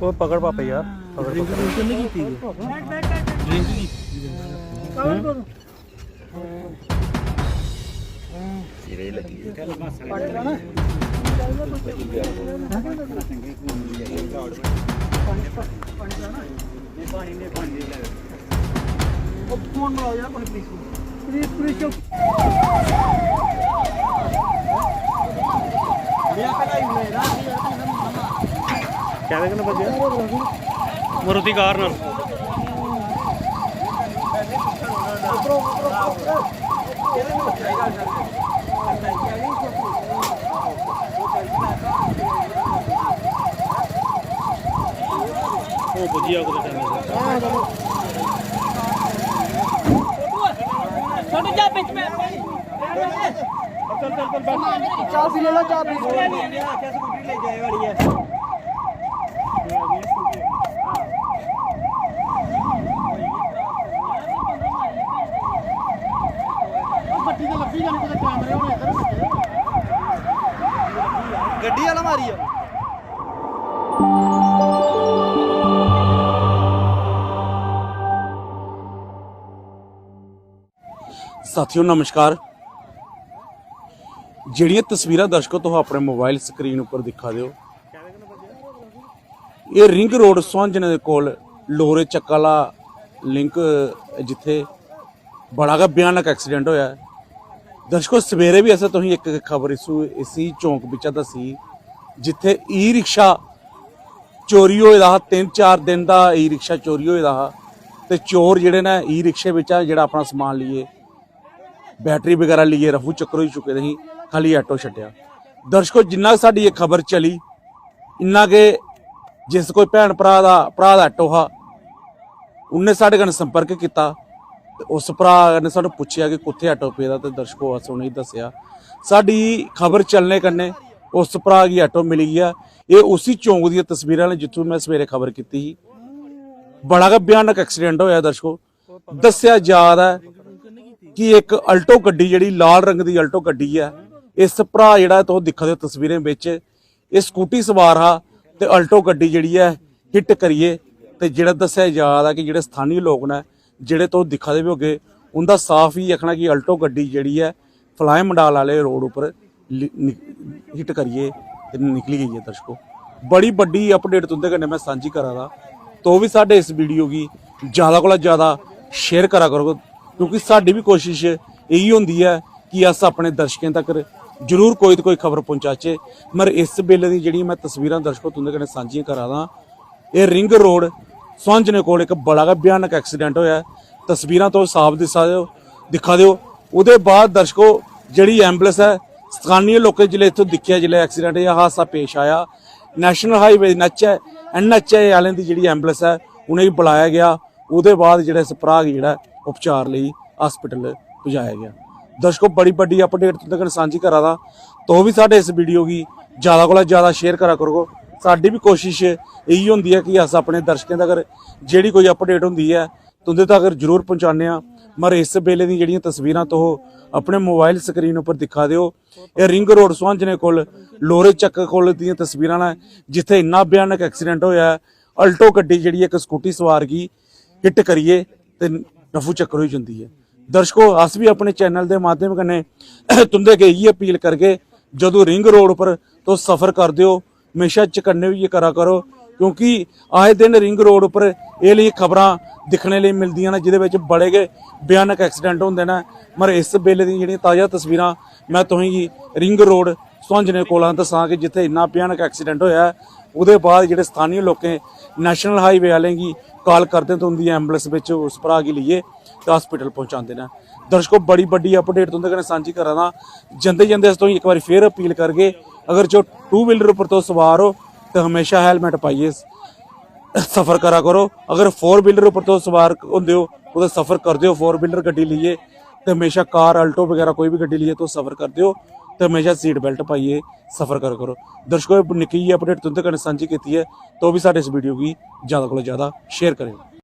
वो पकड़ पापे यार पकड़ ड्रिंक नहीं की ड्रिंक की सिरे लगी पानी ने पानी ले फ़ोन बनाओ यार पुलिस पुलिस ਕਿਹਦੇ ਕਨ ਵੱਜਿਆ ਮਰੂਤੀ ਕਾਰ ਨਾਲ। ਉਹ ਵਧੀਆ ਕੋਲ ਟਾਈਮ ਛੋਟੂ ਜਾ ਵਿੱਚ ਮੈਂ ਚਾਹ ਪੀ ਲੈ ਲਾ ਚਾਹ ਪੀ ਪੱਟੀ ਗੱਡੀ ਵਾਲਾ ਮਾਰੀ ਆ। ਸਾਥੀਓ, ਨਮਸਕਾਰ। ਜਿਹੜੀਆਂ ਤਸਵੀਰਾਂ ਦਰਸ਼ਕੋ, ਤੁਸੀਂ ਆਪਣੇ ਮੋਬਾਈਲ ਸਕਰੀਨ ਉੱਪਰ ਦਿਖਾ ਦਿਓ। ਇਹ ਰਿੰਗ ਰੋਡ ਸੋਹੰਜਣੇ ਦੇ ਕੋਲ ਲੋਰੇ ਚੱਕਾਲਾ ਲਿੰਕ ਜਿੱਥੇ ਬੜਾ ਗਾ ਭਿਆਨਕ ਐਕਸੀਡੈਂਟ ਹੋਇਆ। ਦਰਸ਼ਕੋ, ਸਵੇਰੇ ਵੀ ਐਸਾ ਤੁਸੀਂ ਇੱਕ ਖਬਰ ਇਸੂ ਇਸੀ ਚੌਂਕ ਵਿੱਚ ਦੱਸੀ ਜਿੱਥੇ ਈ ਰਿਕਸ਼ਾ ਚੋਰੀ ਹੋਏ ਦਾ ਤਿੰਨ ਚਾਰ ਦਿਨ ਦਾ ਈ ਰਿਕਸ਼ਾ ਚੋਰੀ ਹੋਏ ਦਾ ਤੇ ਚੋਰ ਜਿਹੜੇ ਨੇ ਈ ਰਿਕਸ਼ੇ ਵਿੱਚ ਆ, ਜਿਹੜਾ ਆਪਣਾ ਸਮਾਨ ਲਈਏ ਬੈਟਰੀ ਵਗੈਰਾ ਲਈਏ ਰਫੂ ਚੱਕਰ ਹੀ ਚੁੱਕੇ ਨਹੀਂ ਖਾਲੀ ਆਟੋ ਛੱਡਿਆ। ਦਰਸ਼ਕੋ, ਜਿੰਨਾ ਸਾਡੀ ਇਹ ਖਬਰ ਚਲੀ, ਇੰਨਾ ਕਿ ਜਿਸ ਕੋਈ ਭੈਣ ਭਰਾ ਦਾ ਭਰਾ ਦਾ ਆਟੋ ਹਾ, ਉਹਨੇ ਸਾਡੇ ਨਾਲ ਸੰਪਰਕ ਕੀਤਾ। ਤੇ ਉਸ ਭਰਾ ਨੇ ਸਾਨੂੰ ਪੁੱਛਿਆ ਕਿ ਕਿੱਥੇ ਆਟੋ ਪੇਦਾ ਤੇ ਦਰਸ਼ਕੋ ਅਸ ਉਹਨੇ ਦੱਸਿਆ। ਸਾਡੀ ਖਬਰ ਚੱਲਣੇ ਕੰਨੇ ਉਸ ਭਰਾ ਦੀ ਆਟੋ ਮਿਲ ਗਿਆ ਇਹ ਉਸੇ ਚੌਂਕ ਦੀਆਂ ਤਸਵੀਰਾਂ ਨੇ ਜਿੱਥੋਂ ਮੈਂ ਸਵੇਰੇ ਖਬਰ ਕੀਤੀ ਸੀ। ਬੜਾ ਗਾ ਭਿਆਨਕ ਐਕਸੀਡੈਂਟ ਹੋਇਆ ਦਰਸ਼ਕੋ। ਦੱਸਿਆ ਜਾ ਹੈ ਕਿ ਇੱਕ ਅਲਟੋ ਗੱਡੀ ਜਿਹੜੀ ਲਾਲ ਰੰਗ ਦੀ ਅਲਟੋ ਗੱਡੀ ਹੈ ਇਸ ਭਰਾ ਜਿਹੜਾ ਤੁਸੀਂ ਦਿਖਦੇ ਤਸਵੀਰਾਂ ਵਿੱਚ। ਇਹ ਸਕੂਟੀ ਸਵਾਰ ਆ ਤੇ ਅਲਟੋ ਗੱਡੀ ਜਿਹੜੀ ਹੈ ਹਿੱਟ ਕਰੀਏ ਤੇ ਜਿਹੜਾ ਦੱਸਿਆ ਜਾ ਕਿ ਜਿਹੜੇ ਸਥਾਨੀ ਲੋਕ ਨੇ ਜਿਹੜੇ ਤੋਂ ਦਿਖਾਦੇ ਵੀ ਹੋਗੇ ਉਹਦਾ ਸਾਫ਼ ਹੀ ਆਖਣਾ ਕਿ ਅਲਟੋ ਗੱਡੀ ਜਿਹੜੀ ਹੈ ਫਲਾਏ ਮੰਡਾਲ ਵਾਲੇ ਰੋਡ ਉੱਪਰ ਹਿੱਟ ਕਰੀਏ ਤੇ ਨਿਕਲੀ ਗਈ ਹੈ ਦਰਸ਼ਕੋ। ਬੜੀ ਵੱਡੀ ਅਪਡੇਟ ਤੁਹਾਡੇ ਕੰਨੇ ਮੈਂ ਸਾਂਝੀ ਕਰਾਂ ਦਾ ਤੋ ਵੀ ਸਾਡੇ ਇਸ ਵੀਡੀਓ ਕੀ ਜ਼ਿਆਦਾ ਕੋਲਾ ਜ਼ਿਆਦਾ ਸ਼ੇਅਰ ਕਰਾ ਕਰੋ, ਕਿਉਂਕਿ ਸਾਡੀ ਵੀ ਕੋਸ਼ਿਸ਼ ਇਹੀ ਹੁੰਦੀ ਹੈ ਕਿ ਅਸ ਆਪਣੇ ਦਰਸ਼ਕਾਂ ਤੱਕ ਜ਼ਰੂਰ ਕੋਈ ਤੇ ਕੋਈ ਖਬਰ ਪਹੁੰਚਾਚੇ। ਮਰ ਇਸ ਵੇਲੇ ਦੀ ਜਿਹੜੀ ਮੈਂ ਤਸਵੀਰਾਂ ਦਰਸ਼ਕੋ ਤੁੰਦੇ ਕੰਨੇ ਸਾਂਝੀਆਂ ਕਰਾ ਦਾਂ ਇਹ ਰਿੰਗ ਰੋਡ ਸਵੰਜਨੇ ਕੋਲ ਇੱਕ ਬੜਾ ਭਿਆਨਕ ਐਕਸੀਡੈਂਟ ਹੋਇਆ ਤਸਵੀਰਾਂ ਤੋਂ ਸਾਫ਼ ਦਿਖਾ ਦਿਓ ਦਿਖਾ ਦਿਓ। ਉਹਦੇ ਬਾਅਦ ਦਰਸ਼ਕੋ, ਜਿਹੜੀ ਐਂਬੂਲੈਂਸ ਹੈ ਸਥਾਨੀ ਲੋਕਾਂ ਜਿਹੜੇ ਇੱਥੋਂ ਦਿਖਿਆ ਜਿਹੜੇ ਐਕਸੀਡੈਂਟ ਇਹ ਹਾਦਸਾ ਪੇਸ਼ ਆਇਆ। ਨੈਸ਼ਨਲ ਹਾਈਵੇ ਨੱਚ ਹੈ ਐਨਐਚਏ ਵਾਲਿਆਂ ਦੀ ਜਿਹੜੀ ਐਂਬੂਲੈਂਸ ਹੈ, ਉਹਨੇ ਹੀ ਬੁਲਾਇਆ ਗਿਆ। ਉਹਦੇ ਬਾਅਦ ਜਿਹੜਾ ਸਪਰਾਗ ਜਿਹੜਾ ਉਪਚਾਰ ਲਈ ਹਸਪੀਟਲ ਪਹੁੰਚਾਇਆ ਗਿਆ। ਦਰਸ਼ਕੋ, ਬੜੀ ਵੱਡੀ ਅਪਡੇਟ ਤੁਹਾਡੇ ਨਾਲ ਸਾਂਝੀ ਕਰਾ ਦਾ ਤੋ ਵੀ ਸਾਡੇ ਇਸ ਵੀਡੀਓ ਕੀ ਜ਼ਿਆਦਾ ਕੋਲ ਜ਼ਿਆਦਾ ਸ਼ੇਅਰ ਕਰਾ ਕਰੋ। ਸਾਡੀ ਵੀ ਕੋਸ਼ਿਸ਼ ਇਹੀ ਹੁੰਦੀ ਹੈ ਕਿ ਅਸ ਆਪਣੇ ਦਰਸ਼ਕਾਂ ਤੱਕ ਜਿਹੜੀ ਕੋਈ ਅਪਡੇਟ ਹੁੰਦੀ ਹੈ ਤੁੰਦੇ ਤੱਕ ਜ਼ਰੂਰ ਪਹੁੰਚਾਉਂਦੇ ਆ ਮਰ ਇਸ ਵੇਲੇ ਦੀ ਜਿਹੜੀਆਂ ਤਸਵੀਰਾਂ ਤੋਂ ਆਪਣੇ ਮੋਬਾਈਲ ਸਕਰੀਨ ਉੱਪਰ ਦਿਖਾ ਦਿਓ। ਇਹ ਰਿੰਗ ਰੋਡ ਸੁਹੰਜਨੇ ਕੋਲ, ਲੋਰੇ ਚੱਕ ਕੋਲ ਦੀਆਂ ਤਸਵੀਰਾਂ ਨੇ, ਜਿੱਥੇ ਇੰਨਾ ਭਿਆਨਕ ਐਕਸੀਡੈਂਟ ਹੋਇਆ ਅਲਟੋ ਗੱਡੀ ਜਿਹੜੀ ਇੱਕ ਸਕੂਟੀ ਸਵਾਰ ਕੀ ਹਿੱਟ ਕਰੀਏ ਤੇ ਨਫੂ ਚੱਕਰ ਹੋਈ ਜਾਂਦੀ ਹੈ। ਦਰਸ਼ਕੋ, ਅਸ ਵੀ ਆਪਣੇ ਚੈਨਲ ਦੇ ਮਾਧਿਅਮ ਕਨੇ ਤੁੰਦੇ ਕੇ ਇਹ ਅਪੀਲ ਕਰਕੇ ਜਦੋਂ ਰਿੰਗ ਰੋਡ ਉੱਪਰ ਤੋਂ ਸਫ਼ਰ ਕਰਦੇ ਹੋ ਹਮੇਸ਼ਾ ਚਕੰਨੇ ਵੀ ਕਰਾ ਕਰੋ, ਕਿਉਂਕਿ ਆਏ ਦਿਨ ਰਿੰਗ ਰੋਡ ਉੱਪਰ ਇਹ ਲਈ ਖਬਰਾਂ ਦਿਖਣੇ ਲਈ ਮਿਲਦੀਆਂ ਨੇ, ਜਿਹਦੇ ਵਿੱਚ ਬੜੇ ਗੇ ਭਿਆਨਕ ਐਕਸੀਡੈਂਟ ਹੁੰਦੇ ਨੇ। ਮਰ ਇਸ ਵੇਲੇ ਦੀਆਂ ਜਿਹੜੀਆਂ ਤਾਜ਼ਾ ਤਸਵੀਰਾਂ, ਮੈਂ ਤੁਹੀਂ ਰਿੰਗ ਰੋਡ ਸੁਹੰਜਨੇ ਕੋਲਾਂ ਦੱਸਾਂ ਕਿ ਜਿੱਥੇ ਇੰਨਾ ਭਿਆਨਕ ਐਕਸੀਡੈਂਟ ਹੋਇਆ, ਉਹਦੇ ਬਾਅਦ ਜਿਹੜੇ ਸਥਾਨੀ ਲੋਕੇ ਨੈਸ਼ਨਲ ਹਾਈਵੇ ਵਾਲੇ ਕੀ ਕਾਲ ਕਰਦੇ ਤਾਂ ਹੁੰਦੀ ਐਂਬੂਲੈਂਸ ਵਿੱਚ ਉਸ ਭਰਾ ਕੀ ਲਈਏ ਤੇ ਹਸਪੀਟਲ ਪਹੁੰਚਾਉਂਦੇ ਨੇ। ਦਰਸ਼ਕੋ, ਬੜੀ ਵੱਡੀ ਅਪਡੇਟ ਤੁੰਦੇ ਕਨੇ ਸਾਂਝੀ ਕਰਾਂ ਦਾ ਜਾਂਦੇ ਜਾਂਦੇ ਇਸ ਤੋਂ ਇੱਕ ਵਾਰੀ ਫੇਰ ਅਪੀਲ ਕਰਗੇ ਅਗਰ ਜੋ ਟੂ ਵੀਲਰ ਉੱਪਰ ਤੋਂ ਸਵਾਰ ਹੋ, ਤਾਂ ਹਮੇਸ਼ਾ ਹੈਲਮਟ ਪਾਈਏ। ਸਫਰ ਕਰਾ ਕਰੋ। ਅਗਰ 4 ਵੀਲਰ ਉੱਪਰ ਤੋਂ ਸਵਾਰ ਹੁੰਦੇ ਹੋ, ਉਹਦਾ ਸਫਰ ਕਰਦੇ ਹੋ 4 ਵੀਲਰ ਗੱਡੀ ਲਈਏ, ਤੇ ਹਮੇਸ਼ਾ ਕਾਰ ਆਲਟੋ ਵਗੈਰਾ ਕੋਈ ਵੀ ਗੱਡੀ ਲਈਏ, ਤਾਂ ਸਫਰ ਕਰਦੇ ਹੋ, ਤੇ ਹਮੇਸ਼ਾ ਸੀਟ ਬੈਲਟ ਪਾਈਏ, ਸਫਰ ਕਰ ਕਰੋ। ਦਰਸ਼ਕੋ ਨਿੱਕੀ ਜਿਹੀ ਅਪਡੇਟ ਤੁੰਦੇ ਕਨੇ ਸਾਂਝੀ ਕੀਤੀ ਹੈ, ਤਾਂ ਉਹ ਵੀ ਸਾਡੇ ਇਸ ਵੀਡੀਓ ਕੀ ਜ਼ਿਆਦਾ ਕੋਲੋਂ ਜ਼ਿਆਦਾ ਸ਼ੇਅਰ ਕਰਿਓ।